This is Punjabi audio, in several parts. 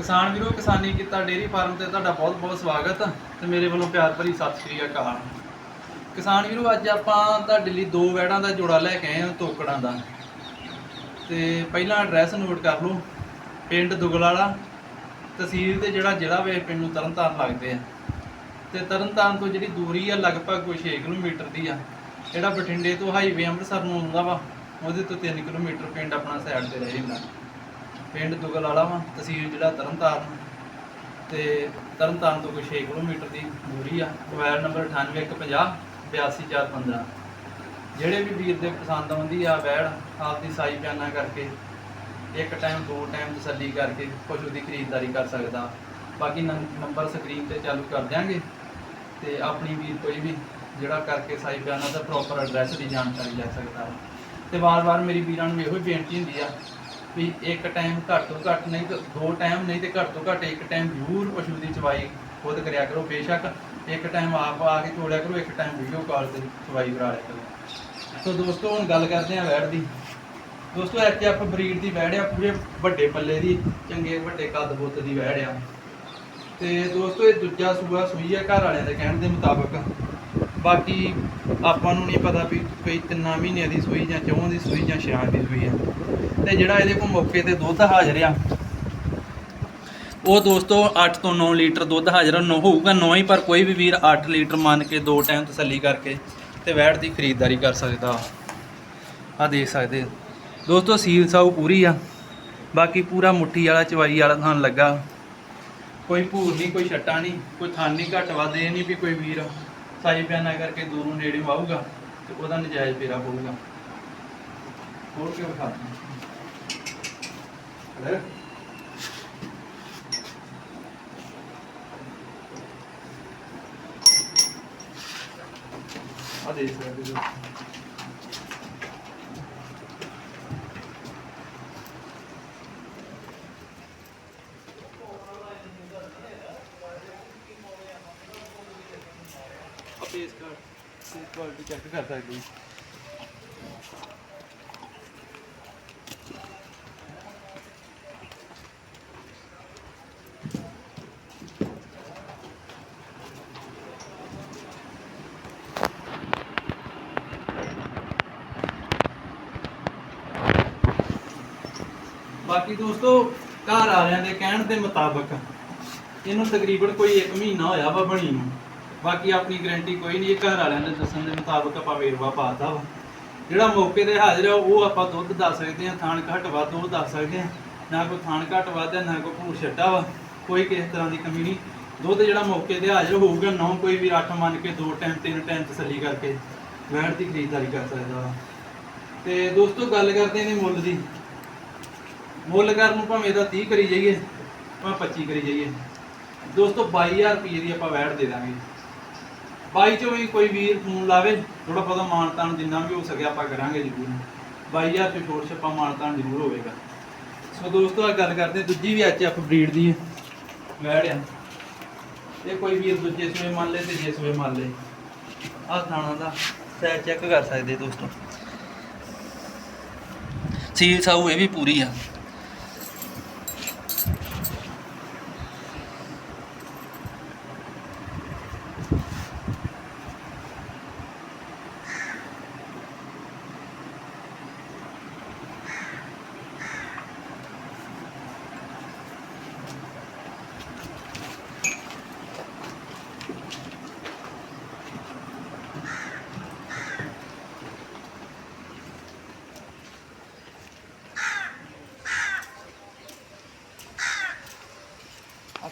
ਕਿਸਾਨ ਵੀਰੋ, ਕਿਸਾਨੀ ਕੀਤਾ ਡੇਰੀ ਫਾਰਮ ਤੇ ਤੁਹਾਡਾ ਬਹੁਤ ਬਹੁਤ ਸਵਾਗਤ ਤੇ ਮੇਰੇ ਵੱਲੋਂ ਪਿਆਰ ਭਰੀ ਸਤਿ ਸ਼੍ਰੀ ਅਕਾਲ। ਕਿਸਾਨ ਵੀਰੋ, ਅੱਜ ਆਪਾਂ ਤੁਹਾਡੇ ਲਈ ਦੋ ਵੈੜਾਂ ਦਾ ਜੋੜਾ ਲੈ ਕੇ ਆਏ ਹਾਂ, ਤੋਕੜਾਂ ਦਾ। ਤੇ ਪਹਿਲਾਂ ਐਡਰੈਸ ਨੋਟ ਕਰ ਲਓ, ਪਿੰਡ ਦੁਗਲਾਲਾ, ਤਹਿਸੀਲ ਤੇ ਜਿਹੜਾ ਜ਼ਿਲ੍ਹਾ ਵੇ ਪਿੰਡ ਨੂੰ ਤਰਨਤਾਰਨ ਲੱਗਦੇ ਆ। ਤੇ ਤਰਨਤਾਰਨ ਤੋਂ ਜਿਹੜੀ ਦੂਰੀ ਆ, ਲਗਭਗ ਕੋਈ 6 ਕਿਲੋਮੀਟਰ ਦੀ ਆ। ਜਿਹੜਾ ਬਠਿੰਡੇ ਤੋਂ ਹਾਈਵੇ ਅੰਮ੍ਰਿਤਸਰ ਨੂੰ ਆਉਂਦਾ ਵਾ, ਉਹਦੇ ਤੋਂ 3 ਕਿਲੋਮੀਟਰ ਪਿੰਡ ਆਪਣਾ ਸਾਈਡ ਤੇ ਰਹਿ ਜਾਂਦਾ। ਪਿੰਡ ਦੁਗਲਾਲਾ ਵਾ, ਤਹਿਸੀਲ ਜਿਹੜਾ ਤਰਨਤਾਰਨ। ਤੇ ਤਰਨਤਾਰਨ ਤੋਂ ਕੋਈ 6 ਕਿਲੋਮੀਟਰ ਦੀ ਦੂਰੀ ਆ, ਮੋਬਾਈਲ ਨੰਬਰ 98150 82415 ਜਿਹੜੇ ਵੀ ਵੀਰ ਦੇ ਪਸੰਦ ਆਉਂਦੀ ਆ ਵੈੜ, ਆਪਦੀ ਸਾਈ ਪਿਆਨਾ ਕਰਕੇ, ਇੱਕ ਟਾਈਮ ਦੋ ਟਾਈਮ ਤਸੱਲੀ ਕਰਕੇ ਪਸ਼ੂ ਦੀ ਖਰੀਦਦਾਰੀ ਕਰ ਸਕਦਾ। ਬਾਕੀ ਨੰ- ਨੰਬਰ ਸਕਰੀਨ ਤੇ ਚਾਲੂ ਕਰ ਦਿਆਂਗੇ। ਤੇ ਆਪਣੀ ਵੀਰ ਕੋਈ ਵੀ, ਜਿਹੜਾ ਕਰਕੇ ਸਾਈ ਪਿਆਨਾ ਦਾ ਪ੍ਰੋਪਰ ਐਡਰੈਸ ਦੀ ਜਾਣਕਾਰੀ ਲੈ ਸਕਦਾ। ਹੈ ਤੇ ਵਾਰ-ਵਾਰ ਮੇਰੀ ਵੀਰਾਂ ਨੂੰ ਇਹੋ ਹੀ ਬੇਨਤੀ ਹੁੰਦੀ ਆ ਵੀ ਇੱਕ ਟਾਈਮ ਘੱਟ ਤੋਂ ਘੱਟ ਨਹੀਂ ਤਾਂ ਦੋ ਟਾਈਮ ਨਹੀਂ ਤੇ ਘੱਟ ਤੋਂ ਘੱਟ ਇੱਕ ਟਾਈਮ ਜ਼ਰੂਰ ਪਸ਼ੂ ਦੀ ਚਵਾਈ, ਖੁਦ ਕਰਿਆ ਕਰੋ ਬੇਸ਼ੱਕ। ਇੱਕ ਟਾਈਮ ਆਪ ਆ ਕੇ ਤੋੜਿਆ ਕਰੋ, ਇੱਕ ਟਾਈਮ ਵੀਡੀਓ ਕਾਲ ਤੇ ਚਵਾਈ ਕਰਾ ਲਿਆ ਕਰੋ। ਸੋ ਦੋਸਤੋ, ਹੁਣ ਗੱਲ ਕਰਦੇ ਹਾਂ ਵੈੜ ਦੀ। ਦੋਸਤੋ ਇੱਥੇ ਐਚਐਫ ਬਰੀਡ ਦੀ ਵੈੜ ਆ, ਪੂਰੇ ਵੱਡੇ ਪੱਲੇ ਦੀ, ਚੰਗੇ ਵੱਡੇ ਕੱਦ ਬੁੱਤ ਦੀ ਵੈੜ ਆ। ਤੇ ਦੋਸਤੋ, ਇਹ ਦੂਜਾ ਸੂਆ ਸੂਈ ਆ ਘਰ ਵਾਲਿਆਂ ਦੇ ਕਹਿਣ ਦੇ ਮੁਤਾਬਕ। ਬਾਕੀ ਆਪਾਂ ਨੂੰ ਨਹੀਂ ਪਤਾ ਵੀ ਕੋਈ ਤਿੰਨਾਂ ਮਹੀਨਿਆਂ ਦੀ ਸੂਈ ਜਾਂ ਚੌਂ ਦੀ ਸੂਈ ਜਾਂ ਛਿਆਂ ਦੀ ਸੂਈ ਆ। ਤੇ ਜਿਹੜਾ ਇਹਦੇ ਕੋਲ ਮੌਕੇ ਤੇ ਦੁੱਧ ਹਾਜ਼ਰ ਆ, ਉਹ ਦੋਸਤੋ 8 ਤੋਂ 9 ਲੀਟਰ ਦੁੱਧ ਹਾਜ਼ਰ ਨੋ ਹੋਊਗਾ 9 ਹੀ, ਪਰ ਕੋਈ ਵੀ ਵੀਰ 8 ਲੀਟਰ ਮੰਨ ਕੇ ਦੋ ਟਾਈਮ ਤਸੱਲੀ ਕਰਕੇ ਤੇ ਵੈੜ ਦੀ ਖਰੀਦਦਾਰੀ ਕਰ ਸਕਦਾ। ਆ ਦੇਖ ਸਕਦੇ ਦੋਸਤੋ ਸੀਲ ਸਾਊ ਪੂਰੀ ਆ। ਬਾਕੀ ਪੂਰਾ ਮੁੱਠੀ ਵਾਲਾ, ਚਵਾਈ ਵਾਲਾ ਥਾਨ ਲੱਗਾ। ਕੋਈ ਭੂਰ ਨਹੀਂ, ਕੋਈ ਛੱਟਾ ਨਹੀਂ, ਕੋਈ ਥਾਨ ਨਹੀਂ, ਘੱਟ ਵੱਧ ਇਹ ਨਹੀਂ ਵੀ ਕੋਈ ਵੀਰ ਸਾਈ ਬਿਆਨਾ ਕਰਕੇ ਦੂਰੋਂ ਨੇੜੇ ਵਾਹੂਗਾ ਤੇ ਉਹਦਾ ਨਜਾਇਜ਼ ਫੇਰਾ ਪਊਗਾ। ਹੋਰ ਕੀ ਵਿਖਾ ਲੈ। ਆ ਦੇਖ ਸਕਦੇ ਹੋ ਕਰ ਇਸ ਕੁਆਲਿਟੀ ਚੈੱਕ ਕਰ ਸਕਦੇ ਹੋ। ਬਾਕੀ ਦੋਸਤੋ, ਘਰ ਵਾਲਿਆਂ ਦੇ ਕਹਿਣ ਦੇ ਮੁਤਾਬਕ, ਇਹਨੂੰ ਤਕਰੀਬਨ ਕੋਈ 1 ਮਹੀਨਾ ਹੋਇਆ ਵਾ ਬਣੀ ਨੂੰ। ਬਾਕੀ ਆਪਣੀ ਗਰੰਟੀ ਕੋਈ ਨਹੀਂ ਘਰ ਵਾਲਿਆਂ ਦੇ ਦੱਸਣ ਦੇ ਮੁਤਾਬਕ ਆਪਾਂ ਵੇਰਵਾ ਪਾਤਾ ਵਾ। ਜਿਹੜਾ ਮੌਕੇ ਤੇ ਹਾਜ਼ਰ ਆ, ਉਹ ਆਪਾਂ ਦੁੱਧ ਦੱਸ ਸਕਦੇ ਹਾਂ, ਥਾਣ ਘੱਟ ਵੱਧ ਉਹ ਦੱਸ ਸਕਦੇ ਹਾਂ। ਨਾ ਕੋਈ ਥਾਣ ਘੱਟ ਵੱਧ ਹੈ, ਨਾ ਕੋਈ ਭੂਰ ਛੱਡਾ ਵਾ, ਕੋਈ ਕਿਸੇ ਤਰ੍ਹਾਂ ਦੀ ਕਮੀ ਨਹੀਂ। ਦੁੱਧ ਜਿਹੜਾ ਮੌਕੇ ਤੇ ਹਾਜ਼ਰ ਹੋਊਗਾ, ਨਾ ਕੋਈ ਵੀ ਅੱਠ ਮੰਨ ਕੇ ਦੋ ਟਾਈਮ, ਤਿੰਨ ਟਾਈਮ ਤਸੱਲੀ ਕਰਕੇ ਵੈਣ ਦੀ ਖਰੀਦਦਾਰੀ ਕਰ ਸਕਦਾ ਵਾ। ਤੇ ਦੋਸਤੋ, ਗੱਲ ਕਰਦੇ ਨੇ ਮੁੱਲ ਦੀ। ਮੁੱਲ ਕਰਨ ਨੂੰ ਭਾਵੇਂ ਇਹਦਾ 30 ਕਰੀ ਜਾਈਏ, ਭਾਵੇਂ 25 ਕਰੀ ਜਾਈਏ। ਦੋਸਤੋ 22000 ਰੁਪਏ ਦੀ ਆਪਾਂ ਵੈਟ ਦੇ ਦਾਂਗੇ। 22 ਚੋਂ ਵੀ ਕੋਈ ਵੀਰ ਫੋਨ ਲਾਵੇ ਥੋੜਾ ਬਹੁਤਾ ਮਾਨਤਾਨ ਜਿੰਨਾ ਵੀ ਹੋ ਸਕੇ ਆਪਾਂ ਕਰਾਂਗੇ ਜ਼ਰੂਰ। 22000 ਤੇ ਛੋਟ ਛੱਪਾ ਮਾਨਤਾਨ ਜ਼ਰੂਰ ਹੋਵੇਗਾ। ਸੋ ਦੋਸਤੋ ਆ ਗੱਲ ਕਰਦੇ ਦੂਜੀ ਵੀ ਐਚਐਫ ਬਰੀਡ ਦੀ ਹੈ। ਵੈੜ ਆ ਇਹ ਕੋਈ ਵੀਰ ਦੂਜੇ ਸੂਏ ਮੰਨ ਲੇ ਤੇ ਜੇ ਸੂਏ ਮੰਨ ਲੇ ਆਹ ਥਾਣਾ ਦਾ ਸੈਟ ਚੈੱਕ ਕਰ ਸਕਦੇ ਦੋਸਤੋ। ਸੀਲ ਸਾਊ ਇਹ ਵੀ ਪੂਰੀ ਆ।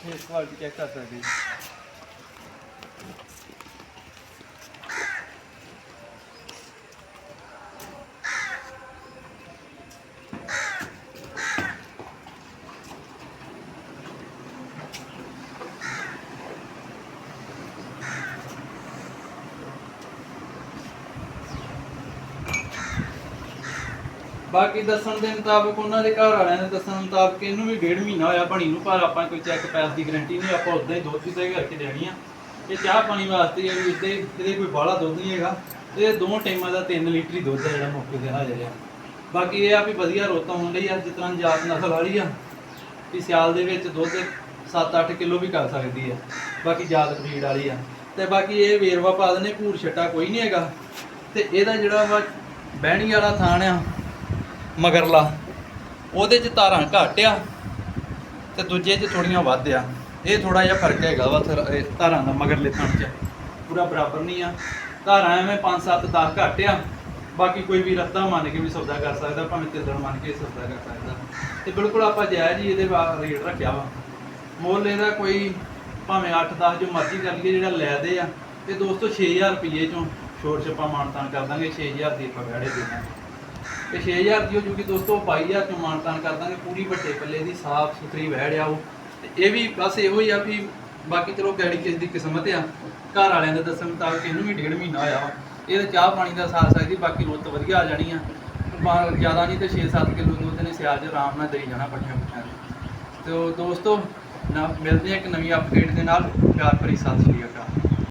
ਆ ਫੇਸ ਕੁਆਲਿਟੀ ਚੈੱਕ ਬਾਕੀ ਦੱਸਣ ਦੇ ਮੁਤਾਬਕ ਉਹਨਾਂ ਦੇ ਘਰ ਵਾਲਿਆਂ ਦੇ ਦੱਸਣ ਮੁਤਾਬਕ ਇਹਨੂੰ ਵੀ ਡੇਢ ਮਹੀਨਾ ਹੋਇਆ ਬਣੀ ਨੂੰ, ਪਰ ਆਪਾਂ ਕੋਈ ਚੈੱਕ ਪੈਸ ਦੀ ਗਾਰੰਟੀ ਨਹੀਂ, ਆਪਾਂ ਉਦਾਂ ਹੀ ਦੁੱਧ ਦੀ ਸਹੀ ਕਰਕੇ ਦੇਣੀ ਆ। ਇਹ ਚਾਹ ਪਾਣੀ ਵਾਸਤੇ ਹੀ ਆ ਵੀ ਇੱਥੇ ਇਹਦੇ ਕੋਈ ਬਾਹਲਾ ਦੁੱਧ ਨਹੀਂ ਹੈਗਾ। ਇਹ ਦੋ ਟਾਈਮਾਂ ਦਾ 3 ਲੀਟਰ ਹੀ ਦੁੱਧ ਹੈ ਜਿਹੜਾ ਮੌਕੇ ਤੇ ਹਾਜ਼ਰ ਆ। ਬਾਕੀ ਇਹ ਆ ਵੀ ਵਧੀਆ ਰੁੱਤ ਹੋਣ ਲਈ ਆ, ਜਿਸ ਤਰ੍ਹਾਂ ਜਾਤ ਨਸਲ ਵਾਲੀ ਆ, ਵੀ ਸਿਆਲ ਦੇ ਵਿੱਚ ਦੁੱਧ 7-8 ਕਿਲੋ ਵੀ ਕਰ ਸਕਦੀ ਹੈ ਬਾਕੀ ਜਾਤ ਬਰੀਡ ਵਾਲੀ ਆ। ਤੇ ਬਾਕੀ ਇਹ ਵੇਰਵਾ ਪਾ ਦਿੰਦੇ, ਭੂਰ ਛੱਟਾ ਕੋਈ ਨਹੀਂ ਹੈਗਾ। ਤੇ ਇਹਦਾ ਜਿਹੜਾ ਵਾ ਬਹਿਣੀ ਵਾਲਾ ਥਾਣ ਆ ਮਗਰਲਾ। ਉਹਦੇ 'ਚ ਧਾਰਾਂ ਘੱਟ ਆ ਤੇ ਦੂਜੇ 'ਚ ਥੋੜੀਆਂ ਵੱਧ ਆ ਇਹ ਥੋੜਾ ਜਿਹਾ ਫ਼ਰਕ ਹੈਗਾ ਵਾ ਥਰ- ਧਾਰਾਂ ਦਾ ਮਗਰਲੇ ਥਣ 'ਚ। ਪੂਰਾ ਬਰਾਬਰ ਨਹੀਂ ਆ। ਧਾਰਾਂ ਐਵੇਂ 5-7 10 ਘੱਟ ਆ ਬਾਕੀ ਕੋਈ ਵੀ ਰੱਤਾ ਮੰਨ ਕੇ ਵੀ ਸੌਦਾ ਕਰ ਸਕਦਾ, ਭਾਵੇਂ ਤਿੱਲੜ ਮੰਨ ਕੇ ਸੌਦਾ ਕਰ ਸਕਦਾ। ਤੇ ਬਿਲਕੁਲ ਆਪਾਂ ਜਾਇਜ਼ ਹੀ ਇਹਦੇ ਰੇਟ ਰੱਖਿਆ ਵਾ। ਮੁੱਲ ਇਹਦਾ ਕੋਈ ਭਾਵੇਂ 8-10 ਜੋ ਮਰਜ਼ੀ ਕਰ ਲਈਏ, ਜਿਹੜਾ ਲੈਦੇ ਆ। ਤੇ ਦੋਸਤੋ 6000 ਰੁਪਏ ਚੋਂ ਛੋਟ ਛਪਾ ਮਾਨਤਾਨ ਕਰ ਦਾਂਗੇ 6000 ਦੀ ਆਪਾਂ ਵੈੜੇ ਦੇ ਦਾਂਗੇ। ਤੇ 6000 ਦੀ ਹੋ ਜੂਗੀ ਦੋਸਤੋ 22000 ਚੋਂ ਮਾਨਤਾਨ ਕਰ ਦਾਂਗੇ। ਪੂਰੀ ਵੱਡੇ ਪੱਲੇ ਦੀ, ਸਾਫ਼ ਸੁਥਰੀ ਵਹਿੜ ਆ ਉਹ। ਤੇ ਇਹ ਵੀ ਬਸ ਇਹੋ ਹੀ ਆ ਵੀ ਬਾਕੀ ਚਲੋ ਗੈੜੀ ਕਿਸ ਦੀ ਕਿਸਮਤ ਆ। ਘਰ ਵਾਲਿਆਂ ਦੇ ਦੱਸਣ ਮੁਤਾਬਕ ਇਹਨੂੰ ਵੀ ਡੇਢ ਮਹੀਨਾ ਹੋਇਆ ਵਾ। ਇਹ ਤਾਂ ਚਾਹ ਪਾਣੀ ਦਾ ਸਾਥ ਸਕਦੀ, ਬਾਕੀ ਰੁੱਤ ਵਧੀਆ ਆ ਜਾਣੀ ਆ। ਬਾ- ਜ਼ਿਆਦਾ ਨਹੀਂ ਤੇ 6-7 ਕਿਲੋ ਦੁੱਧ ਨੇ ਸਿਆਲ 'ਚ ਆਰਾਮ ਨਾਲ ਦੇਈ ਜਾਣਾ ਪੱਠਿਆਂ ਪੁੱਠਿਆਂ ਤੇ ਤੇ ਦੋਸਤੋ, ਨਾ, ਮਿਲਦੇ ਆ ਇੱਕ ਨਵੀਂ ਅਪਡੇਟ ਦੇ ਨਾਲ। ਪਿਆਰ ਭਰੀ ਸਤਿ ਸ਼੍ਰੀ ਅਕਾਲ।